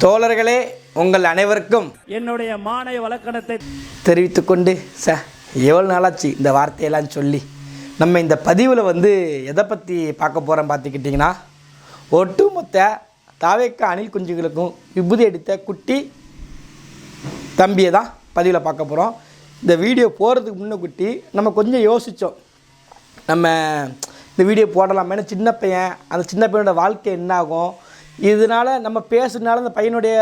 தோழர்களே உங்கள் அனைவருக்கும் என்னுடைய மானை வழக்கணத்தை தெரிவித்துக்கொண்டு ச எவ்வளோ நாளாச்சு இந்த வார்த்தையெல்லாம் சொல்லி? நம்ம இந்த பதிவில் வந்து எதை பற்றி பார்க்க போகிறோம் பார்த்துக்கிட்டிங்கன்னா ஒட்டுமொத்த தாவேக்க அணில் குஞ்சுகளுக்கும் விபூதி அடித்த குட்டி தம்பியை தான் பதிவில் பார்க்க போகிறோம் இந்த வீடியோ போகிறதுக்கு முன்ன குட்டி நம்ம கொஞ்சம் யோசித்தோம் நம்ம இந்த வீடியோ போடலாமே சின்ன பையன் அந்த சின்ன பையனோட வாழ்க்கை என்ன ஆகும் இதனால் நம்ம பேசுறதுனால அந்த பையனுடைய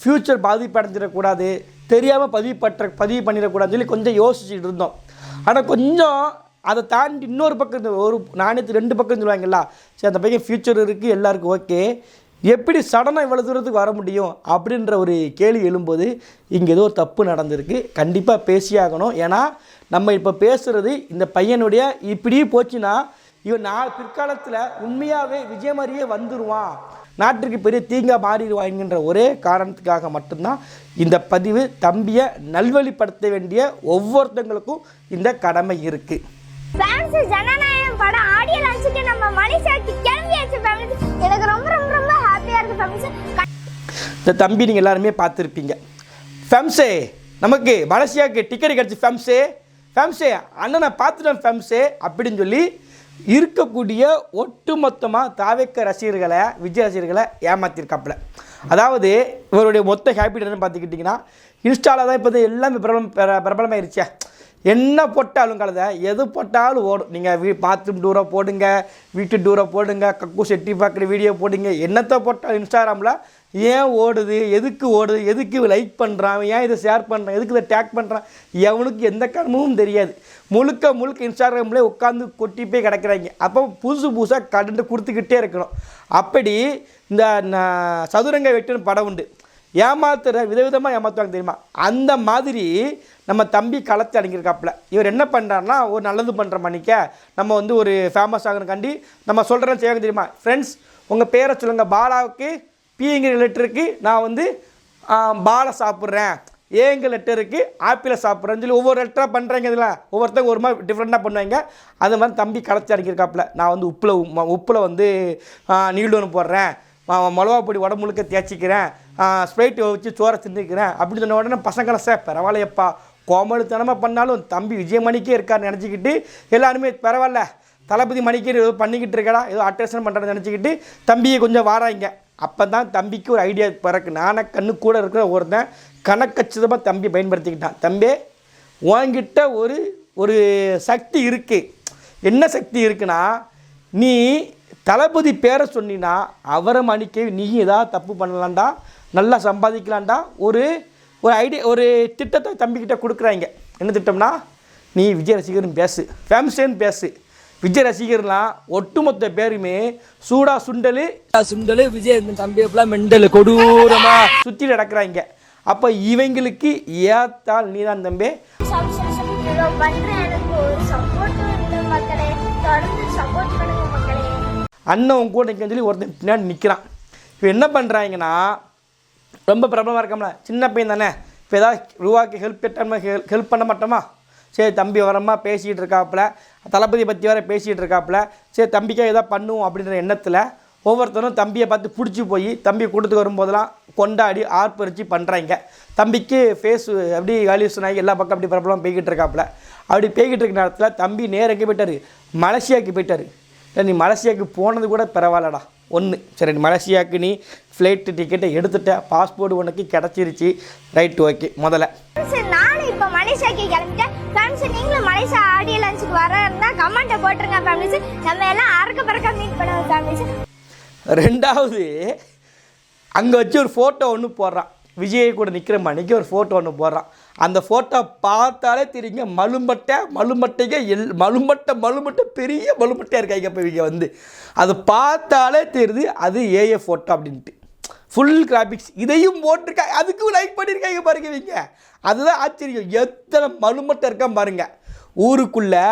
ஃப்யூச்சர் பாதிப்படைஞ்சிடக்கூடாது தெரியாமல் பதிவு பற்ற பதிவு பண்ணிடக்கூடாதுன்னு சொல்லி கொஞ்சம் யோசிச்சுட்டு இருந்தோம். ஆனால் கொஞ்சம் அதை தாண்டி இன்னொரு பக்கம் ஒரு நாணயத்து ரெண்டு பக்கம் சொல்லுவாங்கல்ல சரி அந்த பையன் ஃப்யூச்சர் இருக்குது எல்லாருக்கும் ஓகே எப்படி சடனாக இவ்வளோ தூரத்துக்கு வர முடியும் அப்படின்ற ஒரு கேள்வி எழும்போது இங்கே ஏதோ ஒரு தப்பு நடந்திருக்கு. கண்டிப்பாக பேசியாகணும். ஏன்னா நம்ம இப்போ பேசுகிறது இந்த பையனுடைய இப்படியே போச்சுன்னா இவன் நான் பிற்காலத்தில் உண்மையாகவே விஜய் மாதிரியே வந்துடுவான் நாட்டுக்கு பெரிய தீங்கா மாறிடுவாங்கன்ற ஒரே காரணத்துக்காக மட்டும்தான் இந்த பதிவு தம்பியை நல்வழிப்படுத்த வேண்டிய ஒவ்வொருத்தங்களுக்கும் இந்த கடமை இருக்குது ஃபேன்ஸ் ஜனநாயகம் படம் ஆடியோ லான்ச்சுக்கு நம்ம மலேசியாவுக்கு கிளம்பியாச்சு ஃபேமிலி எனக்கு ரொம்ப ரொம்ப ரொம்ப ஹாப்பியா இருக்கு ஃபேமிலி இந்த தம்பி நீங்கள் எல்லாருமே பார்த்துருப்பீங்க. ஃபேம்ஸே நமக்கு மலேசியாவுக்கு டிக்கெட் கிடச்சி ஃபேம்ஸே ஃபேம்ஸே அண்ணனை பார்த்துட்டேன் ஃபேம்ஸே அப்படின்னு சொல்லி இருக்கக்கூடிய ஒட்டுமொத்தமாக தாவேக்க ரசிகர்களை விஜய் ரசிகர்களை ஏமாத்திருக்காப்புல. அதாவது இவருடைய மொத்த ஹேபிட் என்னன்னு பார்த்துக்கிட்டிங்கன்னா இன்ஸ்டாவில் தான் இப்போ எல்லாமே பிரபலம் பிர- பிரபலமாயிருச்சே. என்ன போட்டாலும் கலதை எது போட்டாலும் ஓடும். நீங்கள் வீ பாத்ரூம் டூரை போடுங்க வீட்டு டூரை போடுங்க கக்கு செட்டி பார்க்குற வீடியோ போடுங்க என்னத்தை போட்டாலும் இன்ஸ்டாகிராமில் ஏன் ஓடுது? எதுக்கு ஓடுது? எதுக்கு லைக் பண்ணுறான் ஏன் இதை ஷேர் பண்ணுறான் எதுக்கு இதை டேக் பண்ணுறான் எவனுக்கு எந்த கர்மமும் தெரியாது. முழுக்க முழுக்க இன்ஸ்டாகிராம்லேயே உட்காந்து கொட்டி போய் கிடக்கிறாங்க. அப்போ புதுசு புதுசாக கடன் கொடுத்துக்கிட்டே இருக்கணும். அப்படி இந்த சதுரங்க வெட்டுன்னு படம் உண்டு. ஏமாத்துற விதவிதமாக ஏமாத்துவாங்க தெரியுமா? அந்த மாதிரி நம்ம தம்பி களத்தை அடங்கியிருக்காப்புல. இவர் என்ன பண்ணுறாருனா ஒரு நல்லது பண்ணுற மணிக்க நம்ம வந்து ஒரு ஃபேமஸ் ஆகணுக்காண்டி நம்ம சொல்கிறேன்னு செய்வாங்க தெரியுமா? ஃப்ரெண்ட்ஸ் உங்கள் பேரை சொல்லுங்கள் பாலாவுக்கு பிங்கிற லெட்டருக்கு நான் வந்து பாலை சாப்பிட்றேன். ஏங்க லெட்டருக்கு? ஆப்பிளை சாப்பிட்றேன்னு சொல்லி ஒவ்வொரு லெட்டராக பண்ணுறாங்க இதில். ஒவ்வொருத்தங்க ஒரு மாதிரி டிஃப்ரெண்ட்டாக பண்ணுவாங்க. அது மாதிரி தம்பி களச்சி அடங்கியிருக்காப்புல நான் வந்து உப்பில் உப்பில் வந்து நீல்டோன் போடுறேன். மிளகா பொடி உடம்பு முழுக்க தேய்ச்சிக்கிறேன். ஸ்ப்ரைட் வச்சு சோறை தின்னுக்கிறேன். அப்படின்னு சொன்ன உடனே பசங்களை சார் பரவாயில்லையப்பா. கோமலுத்தனமாக பண்ணாலும் தம்பி விஜயமணிக்கே இருக்காருன்னு நினச்சிக்கிட்டு எல்லாருமே பரவாயில்ல. தளபதி மணிக்கே ஏதோ பண்ணிக்கிட்டு இருக்கடா ஏதோ அட்டேஷன் பண்ணுறேன்னு நினச்சிக்கிட்டு தம்பியை கொஞ்சம் வாராங்க. அப்போ தான் தம்பிக்கு ஒரு ஐடியா பிறகு நானே கண்ணு கூட இருக்கிற ஒருத்தன் கணக்கச்சிதமாக தம்பி பயன்படுத்திக்கிட்டான். தம்பி உன்கிட்ட ஒரு ஒரு சக்தி இருக்குது என்ன சக்தி இருக்குன்னா நீ தளபதி பேரை சொன்னினா அவரை மணிக்க நீ ஏதாவது தப்பு பண்ணலாண்டா நல்லா சம்பாதிக்கலாண்டா ஒரு ஒரு ஐடியா ஒரு திட்டத்தை தம்பிக்கிட்ட கொடுக்குறாங்க. என்ன திட்டம்னா நீ விஜய் ரசிகர்னு பேசு. ஃபேம்ஸ்டேன்னு பேசு. விஜய் ரசிகர்லாம் ஒட்டுமொத்த பேருமே சூடா சுண்டலு சுண்டலு விஜய் தம்பி எப்பலாம் மெண்டல் கொடூரமா. சுற்றி நடக்கிறாங்க. அப்போ இவங்களுக்கு ஏத்தால் நீ தான் தம்பி. அண்ணன் கூட நிற்கன்னு சொல்லி ஒருத்தன் பின்னாடி நிற்கிறான் இப்போ என்ன பண்ணுறாங்கன்னா ரொம்ப பிரபலமாக இருக்காமல. சின்ன பையன் தானே. இப்போ ஏதாவது ரூபாய்க்கு ஹெல்ப் கேட்டோம்னா ஹெல்ப் ஹெல்ப் பண்ண மாட்டோமா? சரி தம்பி வரமா பேசிகிட்டு இருக்காப்புல. தளபதி பற்றி வர பேசிகிட்டு இருக்காப்புல. சரி தம்பிக்காக எதாவது பண்ணுவோம் அப்படின்ற எண்ணத்தில் ஒவ்வொருத்தரும் தம்பியை பார்த்து பிடிச்சி போய் தம்பி கூட்டத்துக்கு வரும்போதெல்லாம் கொண்டாடி ஆர்ப்பரித்து பண்ணுறாங்க தம்பிக்கு ஃபேஸ் அப்படி வேல்யூஷன் ஆகி எல்லா பக்கம் அப்படி பிரபலம் போய்கிட்டு இருக்காப்புல. அப்படி போய்கிட்டு இருக்க நேரத்தில் தம்பி நேரம் எங்கே போயிட்டாரு. மலேசியாவுக்கு போயிட்டாரு. இல்லை நீ மலேசியாவுக்கு போனது கூட பரவாயில்லடா. ஒன்று சரி நீ மலேசியாவுக்கு நீ ஃப்ளைட்டு டிக்கெட்டை எடுத்துட்ட. பாஸ்போர்ட் உனக்கு கிடச்சிருச்சு. ரைட் ஓகே முதல்ல. நானும் இப்போ மலேசியாவுக்கு கிளம்பிட்டேன். ஃபேமிலி நீங்களும் மலேசியா ஆடியோ லஞ்சுக்கு வர இருந்தால் கமெண்ட்டை போட்டுருங்க ஃபேமிலிஸ் நம்ம எல்லாம் அறக்க பறக்க மீட் பண்ணுவோம் ஃபேமிலிஸ் ரெண்டாவது அங்கே வச்சு ஒரு ஃபோட்டோ ஒன்று போடுறான். விஜய் கூட நிற்கிற மணிக்கு ஒரு ஃபோட்டோ ஒன்று போடுறான். அந்த ஃபோட்டோ பார்த்தாலே தெரியுங்க மலும்பட்டை மலுமட்டைங்க எல் மலும்பட்டை மலுமட்டை பெரிய மலுமட்டையாக இருக்காங்க இப்போ இவங்க வந்து. அது பார்த்தாலே தெரியுது அது ஏஏ ஃபோட்டோ அப்படின்ட்டு. ஃபுல் கிராபிக்ஸ் இதையும் போட்டிருக்காங்க அதுக்கும் லைக் பண்ணியிருக்காங்க பாருங்க இவங்க. அதுதான் ஆச்சரியம். எத்தனை மலுமட்டம் இருக்கான் பாருங்க. ஊருக்குள்ளே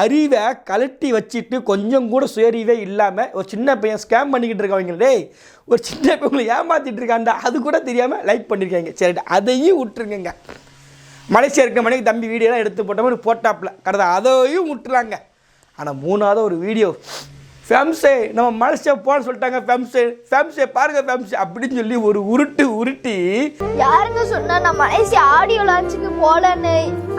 அறிவை கழட்டி வச்சுட்டு கொஞ்சம் கூட சுயறிவே இல்லாமல் ஒரு சின்ன பையன் ஸ்கேம் பண்ணிக்கிட்டு இருக்கவங்க டேய் ஒரு சின்ன பையன் உங்களை ஏமாத்திட்டு இருக்காண்டா அது கூட தெரியாமல் லைக் பண்ணியிருக்காங்க சரி அதையும் விட்டுருங்க மலேசியா இருக்க மணிக்கு தம்பி வீடியோலாம் எடுத்து போட்ட மாதிரி போட்டாப்புல. கடந்த அதையும் விட்டுறாங்க. ஆனால் மூணாவது ஒரு வீடியோ ஃபேம்ஸே நம்ம மலேசியா போன சொல்லிட்டாங்க ஃபேம்ஸே ஃபேம்ஸே பாருங்க ஃபேம்ஸே அப்படின்னு சொல்லி ஒரு உருட்டு உருட்டி. யாருங்க சொன்னா நான் மலேசியா ஆடியோ லான்ச்சுக்கு போலன்னு.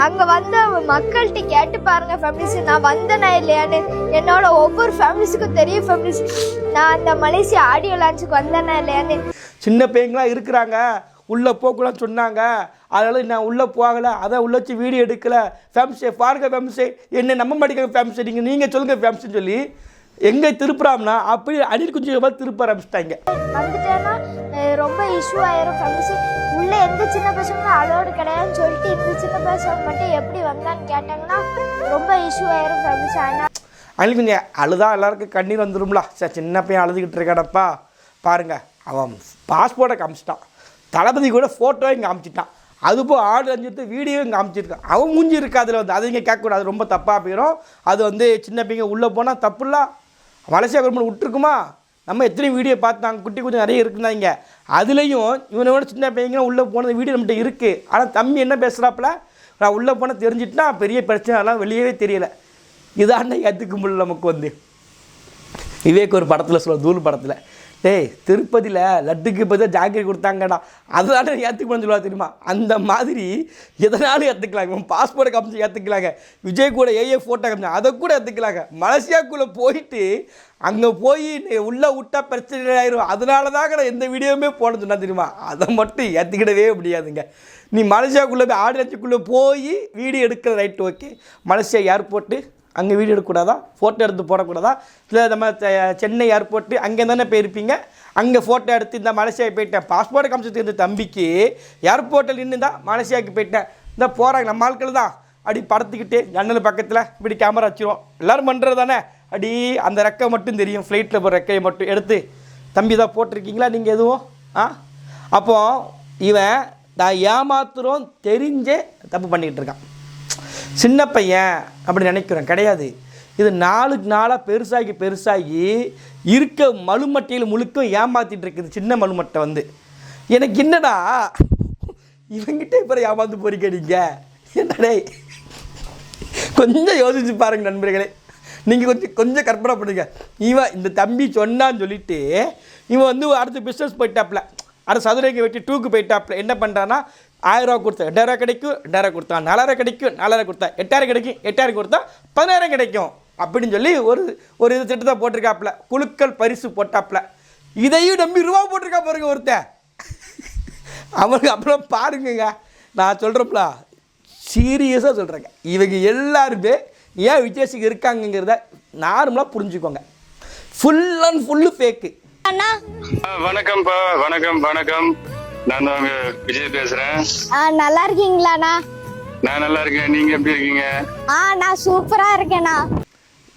அங்க வந்த மக்கள்கிட்ட கேட்டு பாருங்க ஃபேமிலிஸ் நான் வந்தேனா இல்லையான்னு. என்னோட ஒவ்வொரு ஃபேமிலிஸுக்கும் தெரியும் ஃபேமிலிஸ் நான் அந்த மலேசியா ஆடியோ லான்ச்சுக்கு வந்தேனா இல்லையான்னு. சின்ன பையங்களாம் இருக்கிறாங்க. உள்ளே போகக்கூடாதுன்னு சொன்னாங்க. அதனால நான் உள்ளே போகலை. அதான் உள்ள வச்சு வீடியோ எடுக்கலை. ஃபேம்ஸே பாருங்க ஃபேம்ஸே என்ன நம்ப மாட்டேங்க ஃபேம்ஸே நீங்கள் நீங்கள் சொல்லுங்கள் ஃபேம்ஸ்னு சொல்லி எங்கே திருப்புறாம்னா அப்படி அணில் குஞ்சு மாதிரி திருப்ப ஆரம்பிச்சிட்டாங்க. வந்துட்டேன்னா ரொம்ப இஷ்யூ ஆயிரும் ஃபேமிலிஸ் உள்ள எந்த சின்ன பசங்களும் அலோடு கிடையாதுன்னு சொல்லிட்டு இந்த சின்ன பசங்க மட்டும் எப்படி வந்தான்னு கேட்டாங்கன்னா ரொம்ப இஷ்யூ ஆயிரும் ஃபேமிலிஸ் ஆனால் அணில் குஞ்சு அழுதா எல்லாருக்கும் கண்ணீர் வந்துடும்ல சார் சின்ன பையன் அழுதுகிட்டு இருக்கானப்பா. பாருங்க அவன் பாஸ்போர்ட்டை காமிச்சிட்டான். தளபதி கூட ஃபோட்டோவையும் காமிச்சிட்டான். அதுபோ ஆடு அஞ்சுட்டு வீடியோவும் காமிச்சிருக்கான். அவன் மூஞ்சி இருக்கு அதில் வந்து அது இங்கே கேட்கக்கூடாது ரொம்ப தப்பாக போயிடும் அது வந்து சின்ன பையங்க உள்ளே போனால் தப்புல்ல மலேசியா கவர்மெண்ட் விட்டுருக்குமா? நம்ம எத்தனையும் வீடியோ பார்த்தாங்க குட்டி குட்டி நிறைய இருக்குந்தாங்க அதுலேயும் இவனோட சின்ன பையங்க உள்ளே போனது வீடியோ நம்மகிட்ட இருக்குது ஆனால் தம்பி என்ன பேசுகிறாப்புல நான் உள்ளே போனால் தெரிஞ்சிட்டுனா பெரிய பிரச்சனை அதெல்லாம் வெளியவே தெரியல. இதான் ஏற்றுக்க முடியல நமக்கு வந்து? விவேக் ஒரு படத்தில் சொல்ல தூள் படத்தில். டேய் திருப்பதியில் லட்டுக்கு பதிலாக ஜாக்கெட் கொடுத்தாங்கடா. அதனால ஏற்றுக்கணும்னு சொல்லுவா தெரியுமா? அந்த மாதிரி எதனாலும் ஏற்றுக்கலாங்க உன் பாஸ்போர்ட்டை காமிச்சு ஏற்றுக்கலாங்க விஜய் கூட ஏஏ ஃபோட்டோ காமிச்சு அதை கூட ஏற்றுக்கலாங்க மலேசியாக்குள்ளே போயிட்டு அங்கே போய் நீ உள்ளே விட்டா பிரச்சனை ஆயிரும். அதனால தாங்க நான் எந்த வீடியோவுமே போட சொன்னா தெரியுமா? அதை மட்டும் ஏற்றுக்கிடவே முடியாதுங்க. நீ மலேசியாக்குள்ளே போய் ஆடியன்ஸுக்குள்ளே போய் வீடியோ எடுக்கிற ரைட் ஓகே மலேசியா ஏர்போர்ட்டு அங்கே வீடியோ எடுக்கக்கூடாதா? ஃபோட்டோ எடுத்து போடக்கூடாதா? இல்லை நம்ம சென்னை ஏர்போர்ட்டு அங்கே தானே போயிருப்பீங்க? அங்கே ஃபோட்டோ எடுத்து இந்த மலேசியாவுக்கு போயிட்டேன். பாஸ்போர்ட் காமிச்சதுக்கு இந்த தம்பிக்கு ஏர்போர்ட்டில் நின்று தான் மலேசியாவுக்கு போயிட்டேன். இந்த போகிறாங்க நம்ம ஆட்கள் தான். அப்படி படத்துக்கிட்டே ஜன்னல் பக்கத்தில் இப்படி கேமரா வச்சிருவோம். எல்லோரும் பண்ணுறது தானே அடி அந்த ரெக்கை மட்டும் தெரியும். ஃப்ளைட்டில் போகிற ரெக்கையை மட்டும் எடுத்து. தம்பி தான் போட்டிருக்கீங்களா? நீங்கள் எதுவும்? ஆ? அப்போது இவன் நான் ஏமாத்துறோம் தெரிஞ்சே தப்பு பண்ணிக்கிட்டு இருக்கான். சின்ன பையன் அப்படி நினைக்கிறேன் கிடையாது. இது நாளுக்கு நாளாக பெருசாகி பெருசாகி இருக்க மலுமட்டையில் முழுக்க ஏமாத்திட்டு இருக்குது சின்ன மலுமட்டை வந்து. எனக்கு என்னடா? இவங்கிட்ட இப்போ ஏமாந்து போறீங்க நீங்கள் என்னடே? கொஞ்சம் யோசிச்சு பாருங்க நண்பர்களே. நீங்கள் கொஞ்சம் கொஞ்சம் கற்பனை பண்ணுங்க. இவன் இந்த தம்பி சொன்னான்னு சொல்லிட்டு இவன் வந்து அடுத்து பிஸ்னஸ் போயிட்டாப்ல. அது சதுரைக்கு வெட்டி டூக்கு போயிட்டாப்ல என்ன பண்ணுறான்னா ஆயிரம் ரூபா கொடுத்தா எட்டாயிரம் கிடைக்கும் எட்டாயிரம் கொடுத்தா நாலாயிரம் கிடைக்கும் நாலாயிரம் கொடுத்தா எட்டாயிரம் கிடைக்கும் எட்டாயிரம் கொடுத்தா பதினாயிரம் கிடைக்கும் அப்படின்னு சொல்லி ஒரு ஒரு இது திட்டத்தை போட்டிருக்காப்புல. குழுக்கள் பரிசு போட்டாப்புல. இதையும் நம்பி ரூபா போட்டிருக்கா பாருங்க ஒருத்தன். அவனுக்கு அப்புறம் பாருங்கங்க. நான் சொல்கிறப்பல சீரியஸாக சொல்கிறேங்க இவங்க எல்லாருமே ஏன் வித்தியாசிக்கு இருக்காங்கங்கிறத நார்மலாக புரிஞ்சுக்கோங்க. ஃபுல் அண்ட் ஃபுல்லு ஃபேக்கு அண்ணா வணக்கம்ப்பா. வணக்கம் வணக்கம். நான் தான் உங்க விஜய் பேசுறேன். ஆ, நல்லா இருக்கீங்களாண்ணா? நான் நல்லா இருக்கேன். நீங்க எப்படி இருக்கீங்க? ஆ நான் சூப்பராக இருக்கேண்ணா.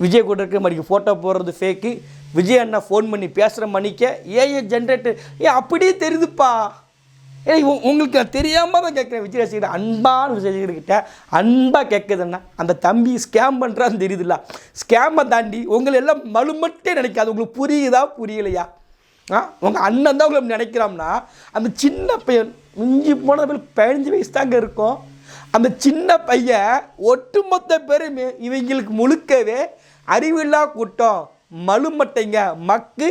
விஜய் கூட இருக்க மணிக்கு ஃபோட்டோ போடுறது ஃபேக்கு விஜய் அண்ணா ஃபோன் பண்ணி பேசுகிற மணிக்க ஏஏ ஜென்ரேட்டர் ஏ அப்படியே தெரியுதுப்பா. ஏ உங்களுக்கு நான் தெரியாமல் தான் கேட்குறேன் விஜய் ரசிகர் அன்பான விஜயகிட்ட அன்பாக கேட்குதுன்னா அந்த தம்பி ஸ்கேம் பண்ணுறான்னு தெரியுதுல்ல. ஸ்கேமை தாண்டி உங்களை எல்லாம் மலுமட்டே நினைக்காது. உங்களுக்கு புரியுதா புரியலையா? உங்கள் அண்ணன் தான் உங்களை நினைக்கிறோம்னா அந்த சின்ன பையன் மிஞ்சி போன பதினஞ்சு வயசு தாங்க இருக்கும். அந்த சின்ன பையன் ஒட்டுமொத்த பேருமே இவங்களுக்கு முழுக்கவே அறிவில்லா கூட்டம். மலுமட்டைங்க மக்கு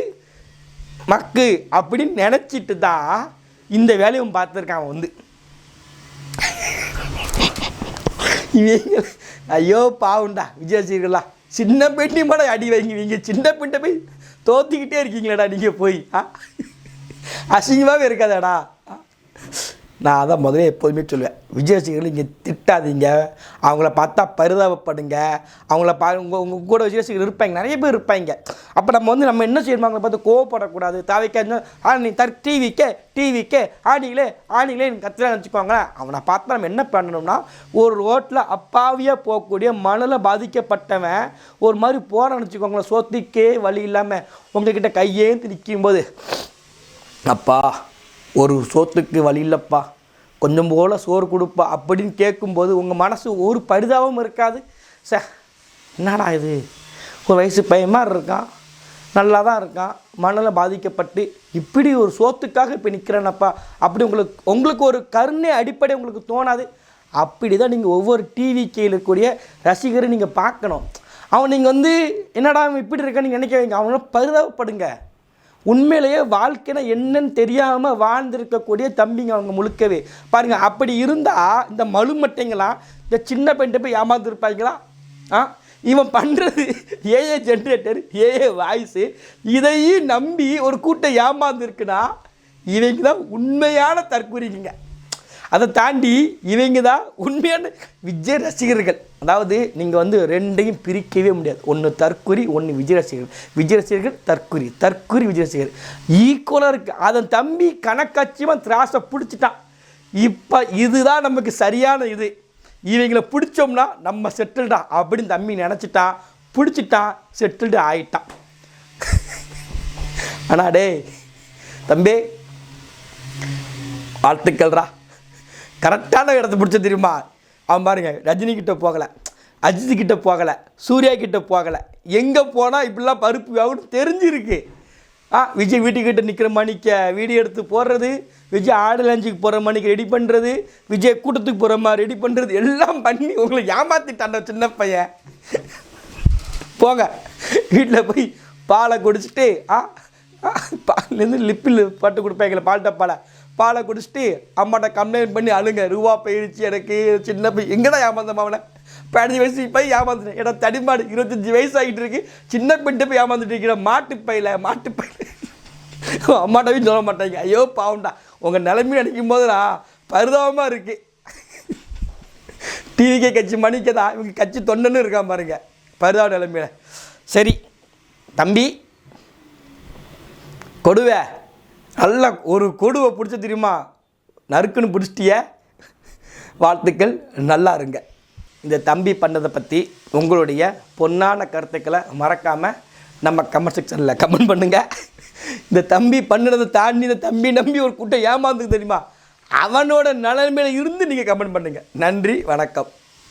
மக்கு அப்படின்னு நினச்சிட்டு தான் இந்த வேலையும் பார்த்துருக்கான் வந்து. இவங்க ஐயோ பாவுண்டா விஜயசீர்களா சின்ன பெண்ணி மேட அடி வைங்குவீங்க சின்ன பெண்ணை போய் தோத்திக்கிட்டே இருக்கீங்களேடா நீங்கள் போய் ஆ? அசிங்கமாகவே இருக்காதாடா. நான் அதான் முதல்ல எப்போதுமே சொல்லுவேன். விஜயசீர்கள் இங்கே திட்டாதீங்க. அவங்கள பார்த்தா பரிதாபப்படுங்க. அவங்கள பா உங்கள் உங்கள் கூட விஜயசீகர் இருப்பாங்க. நிறைய பேர் இருப்பாங்க. அப்போ நம்ம வந்து நம்ம என்ன செய்யணும் அவங்கள பார்த்து கோவப்படக்கூடாது. தவிக்க ஆ நீ தர் டிவிக்கே டிவிக்கே ஆணிகளே ஆணிகளே கத்துலாம் நினச்சிக்கோங்களேன் அவனை பார்த்தா நம்ம என்ன பண்ணணும்னா ஒரு ரோட்டில் அப்பாவியாக போகக்கூடிய மணலில் பாதிக்கப்பட்டவன் ஒரு மாதிரி போகிறான்னு வச்சுக்கோங்களேன் சோத்துக்கே வழி இல்லாமல் உங்ககிட்ட கையேந்து நிற்கும்போது அப்பா ஒரு சோத்துக்கு வழி இல்லைப்பா கொஞ்சம் போல் சோறு கொடுப்பா அப்படின்னு கேட்கும்போது உங்கள் மனசு ஒரு பரிதாபம் இருக்காது. சே என்னடா இது? ஒரு வயசு பையன் மாதிரி இருக்கான். நல்லா தான் இருக்கான். மனதில் பாதிக்கப்பட்டு இப்படி ஒரு சோத்துக்காக இப்போ நிற்கிறேனப்பா அப்படி உங்களுக்கு உங்களுக்கு ஒரு கருணை அடிப்படை உங்களுக்கு தோணாது. அப்படி தான் நீங்கள் ஒவ்வொரு டிவி கீழே இருக்கக்கூடிய ரசிகரை நீங்கள் பார்க்கணும். அவன் நீங்கள் வந்து என்னடா அவன் இப்படி இருக்கான்னு நினைக்க வைங்க அவனை பரிதாபப்படுங்க. உண்மையிலேயே வாழ்க்கைனா என்னன்னு தெரியாமல் வாழ்ந்திருக்கக்கூடிய தம்பிங்க அவங்க முழுக்கவே. பாருங்க அப்படி இருந்தால் இந்த மலுமட்டைங்களாம் இந்த சின்ன பெண்கிட்ட போய் ஏமாந்துருப்பாங்களா ஆ? இவன் பண்ணுறது ஏஏ ஜென்ரேட்டர் ஏஏ வாய்ஸு இதையும் நம்பி ஒரு கூட்டம் ஏமாந்துருக்குன்னா இவங்க தான் உண்மையான தற்கூறிங்க. அதை தாண்டி இவங்க தான் உண்மையான விஜய் ரசிகர்கள். அதாவது நீங்கள் வந்து ரெண்டையும் பிரிக்கவே முடியாது. ஒன்று தற்குறி ஒன்று விஜய் ரசிகர்கள். விஜய் ரசிகர்கள் தற்குறி தற்குறி விஜய் ரசிகர்கள். ஈக்குவலாக இருக்குது அதன் தம்பி கணக்காட்சியமாக திராசை பிடிச்சிட்டான். இப்போ இதுதான் நமக்கு சரியான இது. இவங்களை பிடிச்சோம்னா நம்ம செட்டில்டா அப்படின்னு தம்பி நினச்சிட்டான் பிடிச்சிட்டான் செட்டில்டு ஆயிட்டான். அண்ணா டேய் தம்பி வாழ்த்துக்கள்ரா கரெக்டான இடத்த பிடிச்ச தெரியுமா? அவன் பாருங்க ரஜினி கிட்ட போகலை. அஜித் கிட்ட போகலை. சூர்யா கிட்ட போகலை. எங்கே போனால் இப்படிலாம் பருப்பு ஆகுன்னு தெரிஞ்சிருக்கு. ஆ விஜய் வீட்டுக்கிட்ட நிற்கிற மணிக்க வீடியோ எடுத்து போடுறது விஜய் ஆடு லஞ்சுக்கு போகிற மணிக்கு ரெடி பண்ணுறது விஜய் கூட்டத்துக்கு போகிற மாதிரி ரெடி பண்ணுறது எல்லாம் பண்ணி உங்களை ஏமாத்திட்டான் சின்ன பையன். போங்க. வீட்டில் போய் பாலை குடிச்சிட்டு ஆ ஆ, பால்லேருந்து லிப்பில் பட்டு கொடுப்பாங்களே பால் பாலை பாலை குடிச்சிட்டு அம்மாட்ட கம்ப்ளைண்ட் பண்ணி அழுங்க. ரூபா போயிடுச்சு எனக்கு சின்ன பையன் எங்கடா ஏமாந்தம் அவனை பதினஞ்சு வயசு போய் ஏமாந்துட்டேன். ஏன்னா தடிமாடு இருபத்தஞ்சி வயசு ஆகிட்டு இருக்கு. சின்ன பெண்ட்டு போய் ஏமாந்துட்டு இருக்கிற மாட்டு பையில மாட்டு பையில. போய் சொல்ல மாட்டாங்க. ஐயோ பாவம்டா. உங்கள் நிலைமையை நினைக்கும் போது நான் பரிதாபமாக இருக்குது டிவிகே கட்சி மணிக்கு தான். இவங்க கட்சி தொண்டன்னு இருக்கான் பாருங்க. பரிதாப நிலைமையில. சரி தம்பி கொடுவே. நல்ல ஒரு கொடுவை பிடிச்ச தெரியுமா? நறுக்குன்னு பிடிச்சிட்டிய? வாழ்த்துக்கள் நல்லா இருங்க. இந்த தம்பி பண்ணதை பற்றி உங்களுடைய பொன்னான கருத்துக்களை மறக்காமல் நம்ம கமெண்ட் செக்ஷனில் கமெண்ட் பண்ணுங்கள் இந்த தம்பி பண்ணினதை தாண்டி இந்த தம்பி நம்பி ஒரு கூட்டம் ஏமாந்துக்கு தெரியுமா? அவனோட நிலைமையில இருந்து நீங்கள் கமெண்ட் பண்ணுங்கள் நன்றி வணக்கம்.